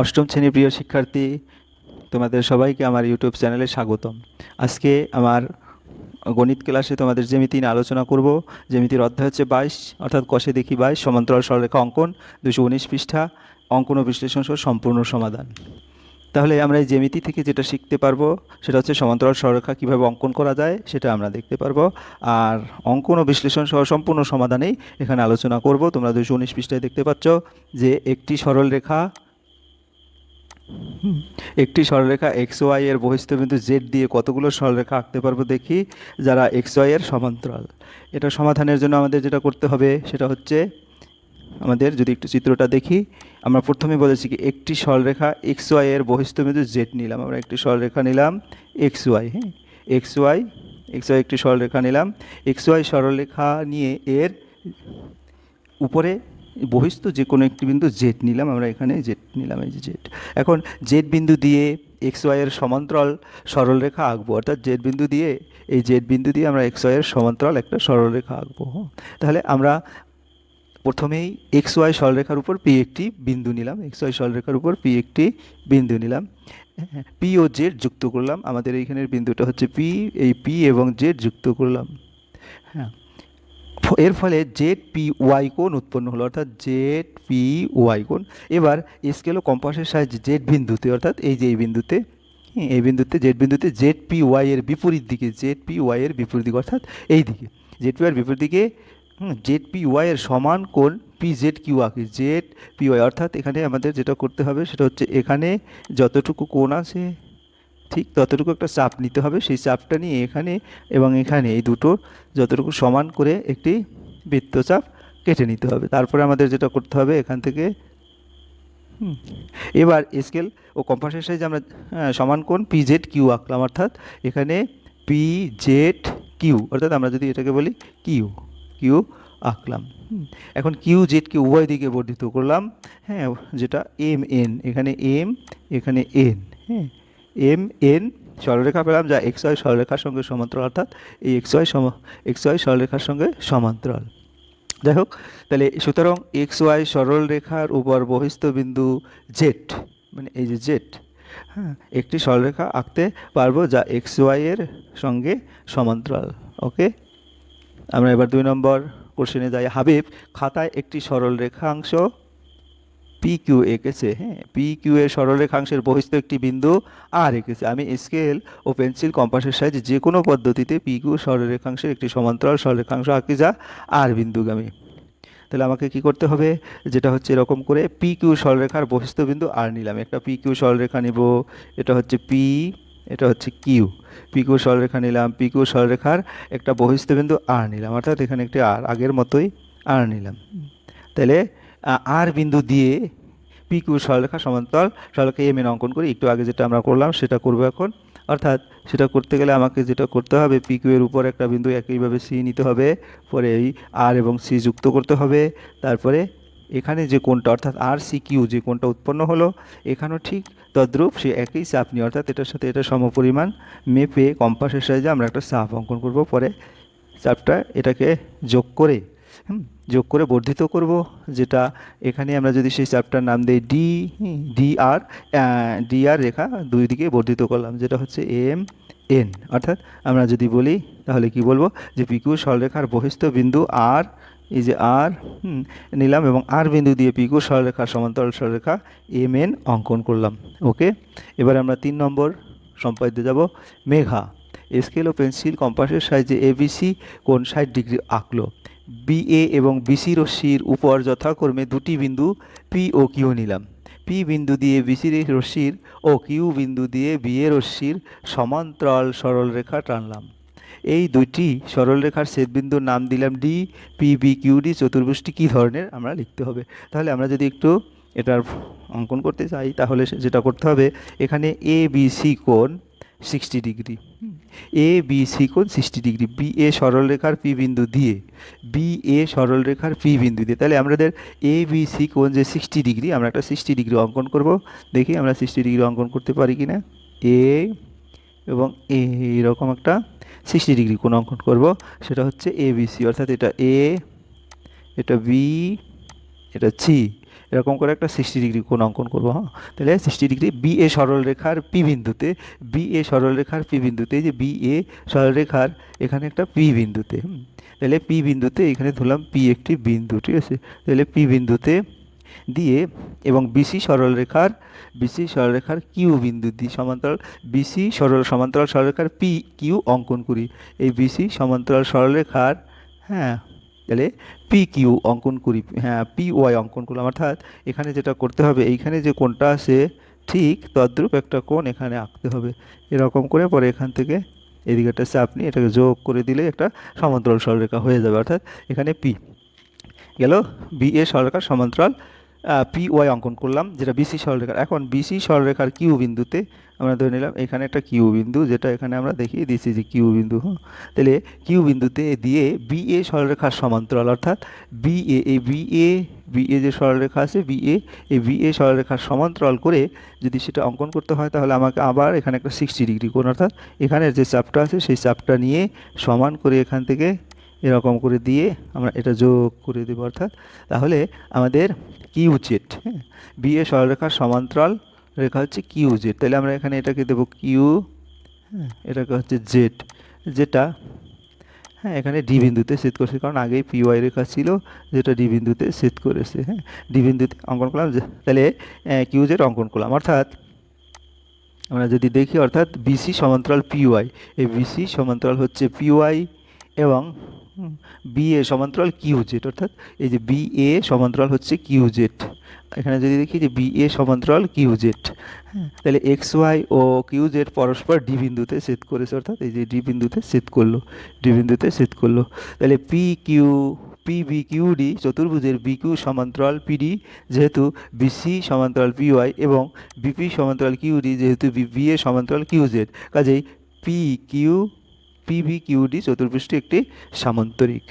অষ্টম শ্রেণির প্রিয় শিক্ষার্থী তোমাদের সবাইকে আমার ইউটিউব চ্যানেলে স্বাগতম। আজকে আমার গণিত ক্লাসে তোমাদের জ্যামিতি নিয়ে আলোচনা করব। জ্যামিতির অধ্যায় হচ্ছে বাইশ অর্থাৎ কষে দেখি বাইশ সমান্তরাল সরলরেখা অঙ্কন দুশো উনিশ পৃষ্ঠা অঙ্কন ও বিশ্লেষণ সহ সম্পূর্ণ সমাধান। তাহলে আমরা এই জ্যামিতি থেকে যেটা শিখতে পারব সেটা হচ্ছে সমান্তরাল সরলরেখা কীভাবে অঙ্কন করা যায় সেটা আমরা দেখতে পারব। আর অঙ্কন ও বিশ্লেষণ সহ সম্পূর্ণ সমাধানেই এখানে আলোচনা করব। তোমরা দুশো উনিশ পৃষ্ঠায় দেখতে পাচ্ছ যে একটি সরল রেখা হুম, একটি সরলরেখা এক্স ওয়াই এর বহিস্থবিন্দু জেড দিয়ে কতগুলো সরলরেখা আঁকতে পারব দেখি, যারা এক্স ওয়াই এর সমান্তরাল। এটা সমাধানের জন্য আমাদের যেটা করতে হবে, সেটা হচ্ছে আমাদের যদি একটু চিত্রটা দেখি, আমরা প্রথমে বলেছি কি, একটি সরলরেখা এক্স ওয়াই এর বহিস্থবিন্দু জেড নিলাম। আমরা একটি সরলরেখা নিলাম এক্স ওয়াই হ্যাঁ? এক্স ওয়াই এক্স ওয়াই একটি সরলরেখা নিলাম। এক্স ওয়াই সরলরেখা নিয়ে এর উপরে বহিস্থ যে কোনো একটি বিন্দু জেড নিলাম, আমরা এখানে জেড নিলাম, এই যে জেড এখন জেড বিন্দু দিয়ে এক্স ওয়াইয়ের সমান্তরাল সরলরেখা আঁকবো, অর্থাৎ জেড বিন্দু দিয়ে, এই জেড বিন্দু দিয়ে আমরা এক্স ওয়াইয়ের সমান্তরাল একটা সরলরেখা আঁকবো তাহলে আমরা প্রথমেই এক্স ওয়াই সরলরেখার উপর পি একটি বিন্দু নিলাম এক্স ওয়াই সরলরেখার উপর পি একটি বিন্দু নিলাম। পি ও জেড যুক্ত করলাম, আমাদের এইখানের বিন্দুটা হচ্ছে পি এই পি এবং জেড যুক্ত করলাম। হ্যাঁ। এর ফলে জেড পি ওয়াই কোণ উৎপন্ন হলো, অর্থাৎ জেড পি ওয়াই কোণ। এবার স্কেল ও কম্পাসের সাহায্যে জেড বিন্দুতে, অর্থাৎ এই যে এই বিন্দুতে এই বিন্দুতে, জেড বিন্দুতে জেড পি ওয়াই এর বিপরীত দিকে, জেড পি ওয়াই এর বিপরীত দিকে, অর্থাৎ এই দিকে, জেড পি ওয়াই বিপরীত দিকে জেড পি ওয়াই এর সমান কোণ পি জেড কিউ আঁকি, জেড পি ওয়াই, অর্থাৎ এখানে আমাদের যেটা করতে হবে সেটা হচ্ছে এখানে যতটুকু কোণ আছে ঠিক ততটুকু একটা চাপ নিতে হবে। সেই চাপটা নিয়ে এখানে এবং এখানে এই দুটো যতটুকু সমান করে একটি বৃত্তচাপ কেটে নিতে হবে। তারপরে আমাদের যেটা করতে হবে এখান থেকে এবার স্কেল ও কম্পাসের সাইজে আমরা হ্যাঁ, সমান কোণ পি জেড কিউ আঁকলাম অর্থাৎ এখানে পি জেড কিউ অর্থাৎ আমরা যদি এটাকে বলি কিউ কিউ আঁকলাম। এখন কিউ জেড কিউ উভয় দিকে বর্ধিত করলাম হ্যাঁ যেটা এম এন এখানে এম এখানে এন হ্যাঁ এম এন সরলরেখা পেলাম, যা এক্স ওয়াই সরলরেখার সঙ্গে সমান্তরাল, অর্থাৎ এই এক্স ওয়াই সম এক্স ওয়াই সরলরেখার সঙ্গে সমান্তরাল। যাই হোক, তাহলে সুতরাং এক্স ওয়াই সরল রেখার উপর বহিস্থ বিন্দু জেড মানে এই যে জেড হ্যাঁ একটি সরলরেখা আঁকতে পারব যা এক্স ওয়াই এর সঙ্গে সমান্তরাল ওকে আমরা এবার দুই নম্বর কোশ্চেনে যাই। হাবিব, খাতায় একটি সরল রেখাংশ পি কিউ এঁকেছে হ্যাঁ? পি কিউ এর সরলরেখাংশের বহিস্থ একটি বিন্দু আর এঁকেছে। আমি স্কেল ও পেন্সিল কম্পাসের সাহায্যে যে কোনো পদ্ধতিতে পি কিউ সরলরেখাংশের একটি সমান্তরাল সরলরেখাংশ আঁকি যা আর বিন্দুগামী। তাহলে আমাকে কি করতে হবে? যেটা হচ্ছে এরকম করে পি কিউ সরলরেখার বহিস্থ বিন্দু আর নিলাম। একটা পি কিউ সরলরেখা নিব, এটা হচ্ছে পি এটা হচ্ছে কিউ পি কিউ সরলরেখা নিলাম পি কিউ সরলরেখার একটা বহিস্থ বিন্দু আর নিলাম, অর্থাৎ এখানে একটি আর আগের মতোই আর নিলাম। তাহলে আর বিন্দু দিয়ে পি কিউ সরলরেখা সমান্তরাল সরলরেখা এম এন অঙ্কন করি। একটু আগে যেটা আমরা করলাম সেটা করব এখন। অর্থাৎ সেটা করতে গেলে আমাকে যেটা করতে হবে পি কিউ এর উপর একটা বিন্দু একইভাবে সি নিতে হবে। পরে এই আর এবং সি যুক্ত করতে হবে। তারপরে এখানে যে কোনটা অর্থাৎ আর সি কিউ যে কোনটা উৎপন্ন হলো এখানেও ঠিক তদ্রূপ সে একই চাপ নিয়ে অর্থাৎ এটার সাথে এটা সমপরিমাণ মেপে কম্পাসের সাহায্যে আমরা একটা চাপ অঙ্কন করব। পরে চাপটা এটাকে যোগ করে হুম, যোগ করে বর্ধিত করব, যেটা এখানে আমরা যদি সেই চাপটার নাম দিই D D R D R রেখা দুই দিকে বর্ধিত করলাম, যেটা হচ্ছে এম এন অর্থাৎ আমরা যদি বলি, তাহলে কি বলব? যে পিকিউ সরলরেখার বহিস্থ বিন্দু আর এই যে আর নিলাম এবং আর বিন্দু দিয়ে পিকিউ সরলরেখার সমান্তরাল সরলরেখা এম এন অঙ্কন করলাম। ওকে এবার আমরা তিন নম্বর সম্পাদিত যাব, মেঘা। স্কেল ও পেন্সিল কম্পাসের সাহায্যে এবিসি কোন ষাট ডিগ্রি আঁকলো। বিএ এবং বিসি রশ্মির উপর যথাক্রমে দুটি বিন্দু পি ও কিউ নিলাম। পি বিন্দু দিয়ে বিসি রশ্মির ও কিউ বিন্দু দিয়ে বিএ রশ্মির সমান্তরাল সরলরেখা টানলাম। এই দুইটি সরলরেখার ছেদবিন্দুর নাম দিলাম D, P, B, Q, D, চতুর্ভুজটি কী ধরনের আমরা লিখতে হবে। তাহলে আমরা যদি একটু এটার অঙ্কন করতে চাই, তাহলে যেটা করতে হবে, এখানে এ, বি, সি কোণ sixty degree. A B C কোণ সিক্সটি ডিগ্রি। বি এ সরলরেখার পি বিন্দু দিয়ে। বি এ সরলরেখার পি বিন্দু দিয়ে। তাহলে আমাদের এ বি সি কোণ যে সিক্সটি ডিগ্রি, আমরা একটা সিক্সটি ডিগ্রি অঙ্কন করব। দেখি আমরা সিক্সটি ডিগ্রি অঙ্কন করতে পারি কি না এ এবং এ এরকম একটা সিক্সটি ডিগ্রি কোণ অঙ্কন করব। সেটা হচ্ছে এ বি সি অর্থাৎ এটা এ এটা বি এটা সি এরকম করে একটা সিক্সটি ডিগ্রি কোণ অঙ্কন করব হ্যাঁ? তাহলে সিক্সটি ডিগ্রি বি এ সরলরেখার পি বিন্দুতে বি এ সরলরেখার পি বিন্দুতে, যে বি এ সরলরেখার এখানে একটা পি বিন্দুতে তাহলে পি বিন্দুতে এখানে ধরলাম পি একটি বিন্দু, ঠিক আছে? তাহলে পি বিন্দুতে দিয়ে এবং বিসি সরলরেখার বিসি সরলরেখার কিউ বিন্দু দিয়ে সমান্তরাল বিসি সরল সমান্তরাল সরলরেখার পি কিউ অঙ্কন করি। এই বিসি সমান্তরাল সরলরেখার হ্যাঁ তাহলে পি কিউ অঙ্কন করি হ্যাঁ পি ওয়াই অঙ্কন করলাম। অর্থাৎ এখানে যেটা করতে হবে, এইখানে যে কোনটা আছে ঠিক তদ্রুপ একটা কোণ এখানে আঁকতে হবে। এরকম করে পরে এখান থেকে এদিকে একটা আপনি এটাকে যোগ করে দিলে একটা সমান্তরাল সরলরেখা হয়ে যাবে। অর্থাৎ এখানে পি গেল বি এ সরলরেখার সমান্তরাল পি ওয়াই অঙ্কন করলাম, যেটা বিসি সরলরেখার এখন বিসি সরলরেখার কিউ বিন্দুতে আমরা ধরে নিলাম এখানে একটা কিউ বিন্দু, যেটা এখানে আমরা দেখিয়ে দিয়েছি যে কিউ বিন্দু হ্যাঁ তাহলে কিউ বিন্দুতে দিয়ে বি এ সরলরেখার সমান্তরাল, অর্থাৎ বি এ এই বি এ বি এ যে সরলরেখা আছে বি এ এই বি এ সরলরেখার সমান্তরাল করে যদি সেটা অঙ্কন করতে হয়, তাহলে আমাকে আবার এখানে একটা সিক্সটি ডিগ্রি কোণ, অর্থাৎ এখানের যে চাপটা আছে, সেই চাপটা নিয়ে সমান করে এখান থেকে এরকম করে দিয়ে আমরা এটা যোগ করে দেবো, অর্থাৎ তাহলে আমাদের কিউ জেড হ্যাঁ? বি এ সরলরেখার সমান্তরাল রেখা হচ্ছে কিউ জেড তাহলে আমরা এখানে এটাকে দেবো কিউ হ্যাঁ? এটাকে হচ্ছে জেড যেটা হ্যাঁ এখানে ডি বিন্দুতে সেট করছে, কারণ আগেই পিওয়াই রেখা ছিল যেটা ডি বিন্দুতে সেট করেছে হ্যাঁ? ডি বিন্দুতে অঙ্কন করলাম তাহলে কিউ জেড অঙ্কন করলাম, অর্থাৎ আমরা যদি দেখি, অর্থাৎ বিসি সমান্তরাল পিওয়াই এই বিসি সমান্তরাল হচ্ছে পিওয়াই এবং বি এ সমান্তরাল কিউ জেড অর্থাৎ এই যে বি এ সমান্তরাল হচ্ছে কিউ জেড এখানে যদি দেখি যে বি এ সমান্তরাল কিউ জেড হ্যাঁ তাহলে এক্স ওয়াই ও কিউ জেড পরস্পর ডি বিন্দুতে সেট করেছে, অর্থাৎ এই যে ডি বিন্দুতে সেট করল ডি বিন্দুতে সেট করল। তাহলে P Q P B Q D চতুর্ভুজের বি কিউ সমান্তরাল পিডি যেহেতু বিসি সমান্তরাল পিওয়াই এবং বিপি সমান্তরাল কিউ ডি যেহেতু বি এ সমান্তরাল কিউ জেড কাজেই পি কিউ পি কিউডি চতুর্ভুষ্টি একটি সামান্তরিক।